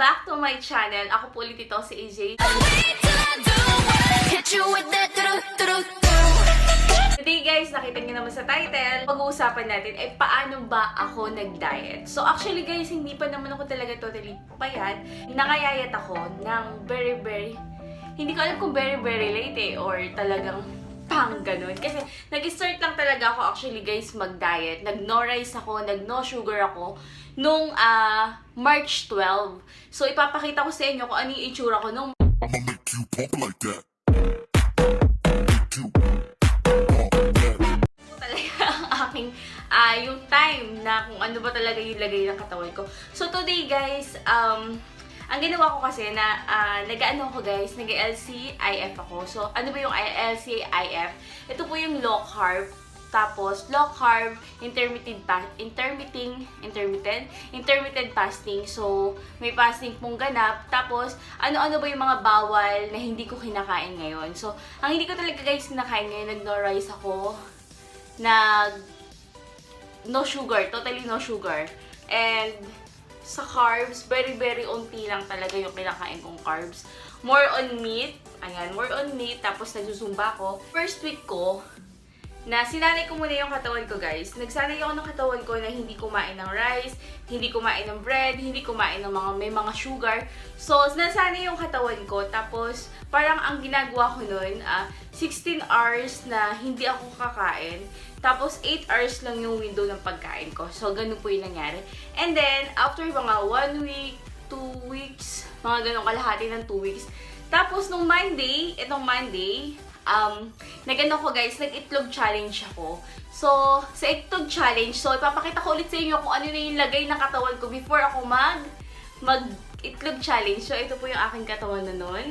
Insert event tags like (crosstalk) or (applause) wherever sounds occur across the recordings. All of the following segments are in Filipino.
back to my channel. Ako po ulit ito si AJ. Today guys, nakita niyo naman sa title, pag-uusapan natin ay paano ba ako nag-diet. So actually guys, hindi pa naman ako talaga totally payat. Nakayayat ako ng very very, hindi ko alam kung very very late eh, or talagang pang ganun. Kasi nag-start lang talaga ako actually guys mag-diet. Nag-no rice ako, nag-no sugar ako nung ah, March 12. So ipapakita ko sa inyo kung ano yung itsura ko nung I'ma make you pump like that. Aking, (laughs) ah yung time na kung ano ba talaga yung lagay ng katawan ko. So today guys, um, ang ginawa ko kasi na ah, nag-ano ako guys, nag-LCIF ako. So ano ba yung LCIF? Ito po yung low carb, tapos low carb, intermittent intermittent intermittent intermittent fasting. So may fasting pong ganap. Tapos ano-ano ba yung mga bawal na hindi ko kinakain ngayon. So ang hindi ko talaga guys kinakain ngayon, nag-no rice ako, nag no sugar, totally no sugar. And sa carbs, very very unti lang talaga yung kinakain kong carbs. More on meat, ayan, more on meat, tapos nagsusumba ko. First week ko, na sinanay ko muna yung katawan ko guys. Nagsanay ako ng katawan ko na hindi kumain ng rice, hindi kumain ng bread, hindi kumain ng mga may mga sugar. So, nasanay yung katawan ko. Tapos, parang ang ginagawa ko nun, ah, 16 hours na hindi ako kakain. Tapos, 8 hours lang yung window ng pagkain ko. So, ganun po yung nangyari. And then, after mga 1 week, 2 weeks, mga ganun kalahati ng 2 weeks. Tapos, nung Monday, itong Monday, um, nag-ano ko guys, nag-itlog challenge ako. So, sa itlog challenge, so ipapakita ko ulit sa inyo kung ano na yung lagay ng katawan ko before ako mag mag itlog challenge. So, ito po yung aking katawan na nun.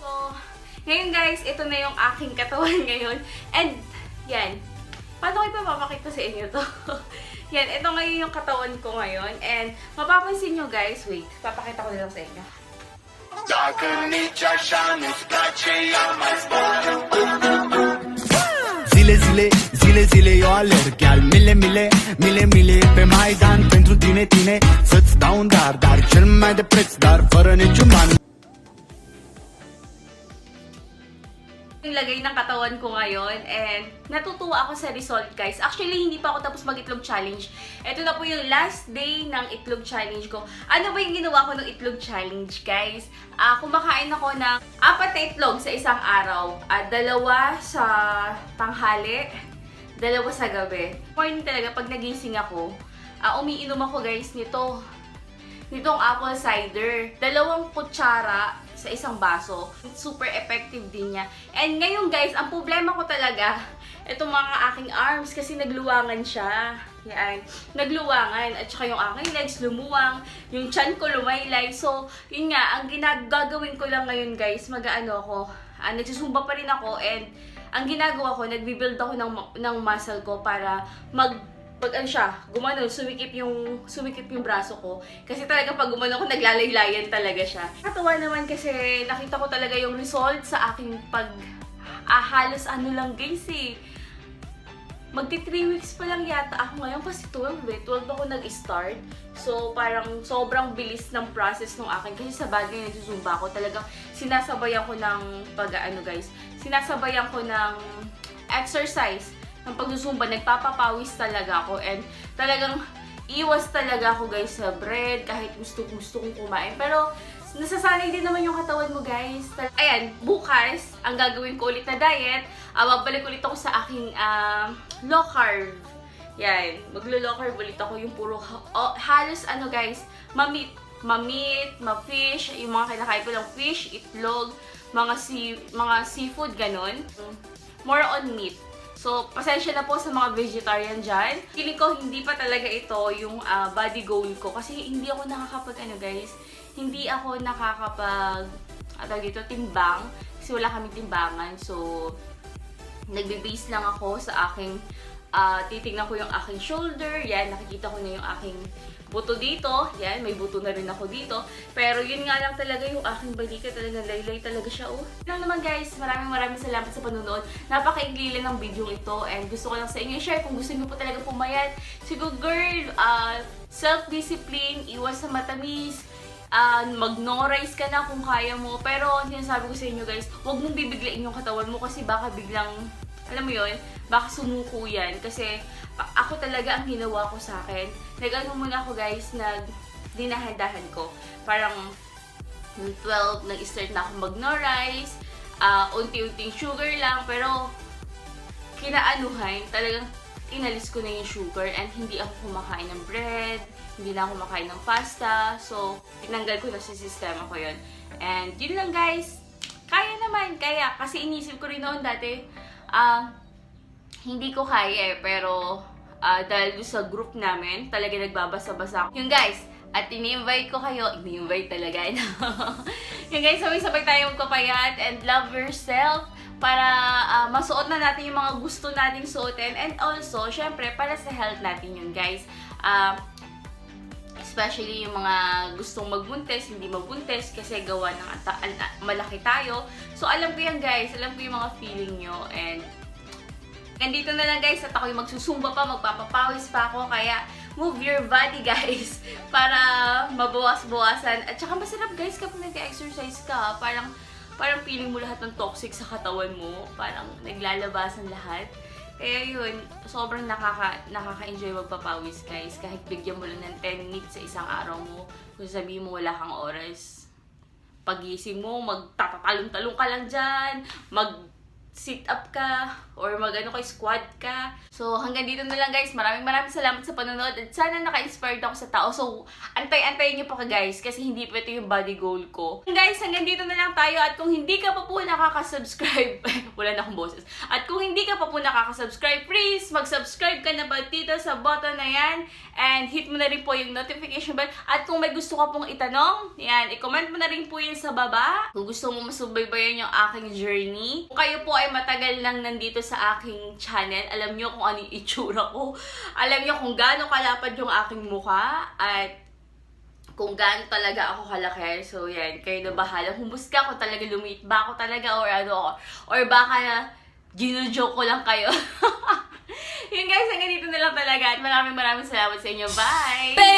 So, ngayon guys, ito na yung aking katawan (laughs) ngayon. And, yan. Paano ko ipapakita sa inyo to? (laughs) yan, ito ngayon yung katawan ko ngayon. And, mapapansin nyo guys, wait, papakita ko lang sa inyo. Dacă nici așa nu-ți place Ea mai spune Zile, zile, zile, zile eu alerg Chiar mile, mile, mile, mile Pe Maidan pentru tine, tine Să-ți dau un dar, dar cel mai de preț Dar fără niciun ban yung lagay ng katawan ko ngayon and natutuwa ako sa result guys. Actually, hindi pa ako tapos mag-itlog challenge. Ito na po yung last day ng itlog challenge ko. Ano ba yung ginawa ko ng itlog challenge guys? Ah, kumakain ako ng apat na itlog sa isang araw. Ah, dalawa sa tanghali, dalawa sa gabi. Morning talaga, pag nagising ako, ah, umiinom ako guys nito nitong apple cider. Dalawang kutsara sa isang baso. Super effective din niya. And ngayon guys, ang problema ko talaga, itong mga aking arms kasi nagluwangan siya. Yan. Nagluwangan. At saka yung aking legs lumuwang. Yung chan ko lumaylay. So, yun nga, ang ginagagawin ko lang ngayon guys, mag-ano ako. Ah, nagsusumba pa rin ako and ang ginagawa ko, nagbibuild ako ng, ng muscle ko para mag pag ano siya, gumano, sumikip yung, sumikip yung braso ko. Kasi talaga pag gumano ko, naglalaylayan talaga siya. Katawa naman kasi nakita ko talaga yung result sa aking pag, ah, halos ano lang guys eh. Magti 3 weeks pa lang yata ako ngayon kasi 12 eh. 12 ako nag-start. So, parang sobrang bilis ng process ng akin. Kasi sa bagay nagsusumba ako, talagang sinasabayan ko ng pag, ano guys, sinasabayan ko ng exercise ng pagsusumba, nagpapapawis talaga ako and talagang iwas talaga ako guys sa bread kahit gusto gusto kong kumain. Pero nasasanay din naman yung katawan mo guys. Ayan, bukas, ang gagawin ko ulit na diet, uh, babalik ulit ako sa aking ah, low carb. Yan, maglo-low carb ulit ako yung puro, oh, halos ano guys, mamit, mamit, ma-fish, yung mga kinakain ko lang fish, itlog, mga sea, mga seafood, ganon. More on meat. So, pasensya na po sa mga vegetarian dyan. Feeling ko hindi pa talaga ito yung ah, body goal ko. Kasi hindi ako nakakapag, ano guys, hindi ako nakakapag, ano dito, timbang. Kasi wala kaming timbangan. So, nagbe-base lang ako sa aking Ah, titingnan ko yung aking shoulder. Yan, nakikita ko na yung aking buto dito. Yan, may buto na rin ako dito. Pero yun nga lang talaga yung aking balika. Talaga laylay talaga siya, oh. Yun lang naman guys, maraming maraming salamat sa panonood. Napakaigli lang ng video ito. And gusto ko lang sa inyo i-share kung gusto niyo po talaga pumayat. Siguro girl, ah, self-discipline, iwas sa matamis, uh, mag-no-rise ka na kung kaya mo. Pero, sinasabi ko sa inyo guys, huwag mong bibiglain yung katawan mo kasi baka biglang, alam mo yun, baka sumuko yan. Kasi, ako talaga ang ginawa ko sa akin. Nag-ano muna ako guys, nag dinahandahan ko. Parang, yung 12, nag-start na ako mag-no-rise, ah, unti-unting sugar lang, pero, kinaanuhan, talagang inalis ko na yung sugar and hindi ako kumakain ng bread, hindi na ako kumakain ng pasta. So, tinanggal ko na sa sistema ko yun. And yun lang guys. Kaya naman, kaya. Kasi inisip ko rin noon dati, ah, hindi ko kaya eh, pero ah, dahil sa group namin, talaga nagbabasa-basa ako. Yung guys, at ini-invite ko kayo, ini-invite talaga. (laughs) yung guys, sabay-sabay tayo magpapayat and love yourself para ah, masuot na natin yung mga gusto nating suotin and also, syempre, para sa health natin yun guys. Ah, especially yung mga gustong magbuntis, hindi magbuntis kasi gawa ng ata- malaki tayo. So, alam ko yan guys, alam ko yung mga feeling nyo and Nandito na lang guys at ako yung magsusumba pa, magpapapawis pa ako. Kaya move your body (laughs) guys para mabawas-bawasan. At saka masarap guys kapag nag-exercise ka. Parang, parang feeling mo lahat ng toxic sa katawan mo. Parang naglalabasan lahat. Kaya yun, sobrang nakaka, nakaka-enjoy magpapawis guys. Kahit bigyan mo lang ng 10 minutes sa isang araw mo. Kung sabihin mo wala kang oras. Pagising mo, magtatatalong-talong ka lang dyan. Mag sit up ka or magano kay squat ka. So hanggang dito na lang guys. Maraming maraming salamat sa panonood at sana naka-inspired ako sa tao. So antay-antayin niyo pa ka guys kasi hindi pa ito yung body goal ko. Guys, hanggang dito na lang tayo at kung hindi ka pa po nakaka-subscribe, (laughs) wala na akong boses. At kung hindi ka pa po nakaka-subscribe, please mag-subscribe ka na ba dito sa button na yan and hit mo na rin po yung notification bell. At kung may gusto ka pong itanong, yan, i-comment mo na rin po yun sa baba. Kung gusto mo masubaybayan yung aking journey. Kung kayo po ay matagal lang nandito sa aking channel, alam nyo kung ano yung itsura ko. Alam nyo kung gaano kalapad yung aking mukha. At kung gaano talaga ako kalaki. So, yan. Kayo na bahala. Humusga kung talaga lumiit ba ako talaga or ano. Or baka na ginujoke ko lang kayo. (laughs) yun guys, hanggang dito na lang talaga. At maraming maraming salamat sa inyo. Bye! All